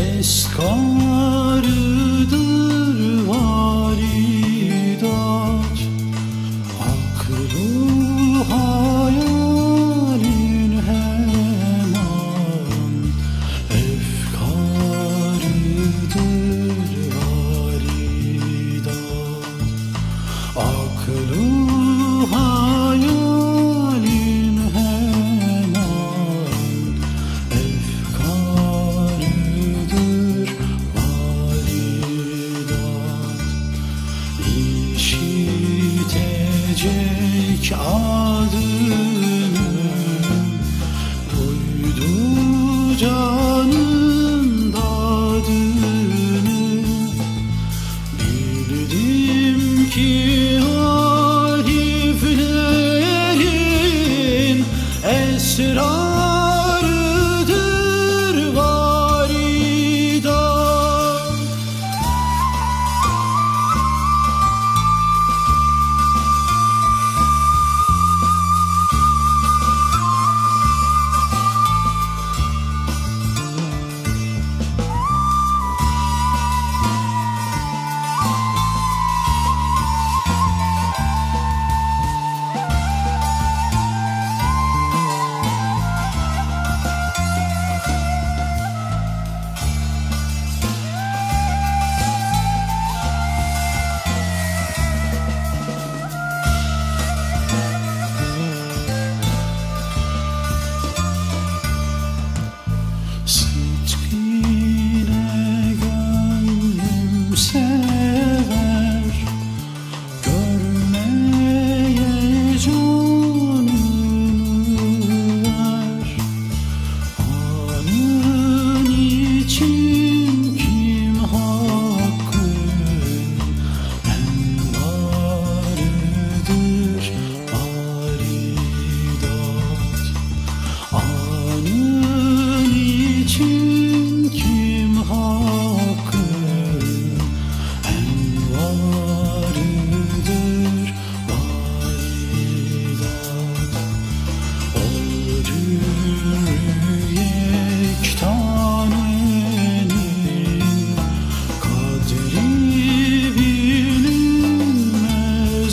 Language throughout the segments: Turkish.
Eskarıdır varidat Aklı İşitecek adını Duydu can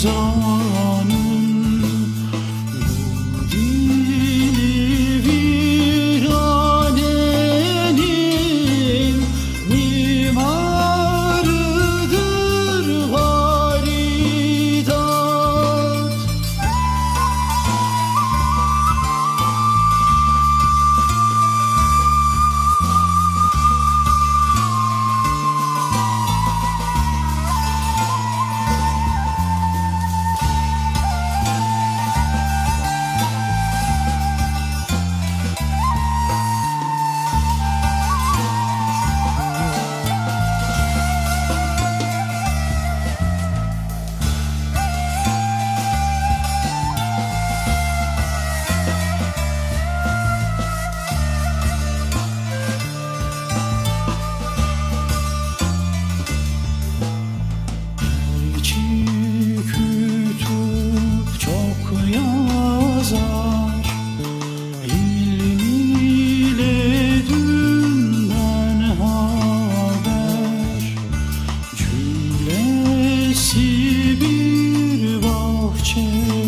on. 去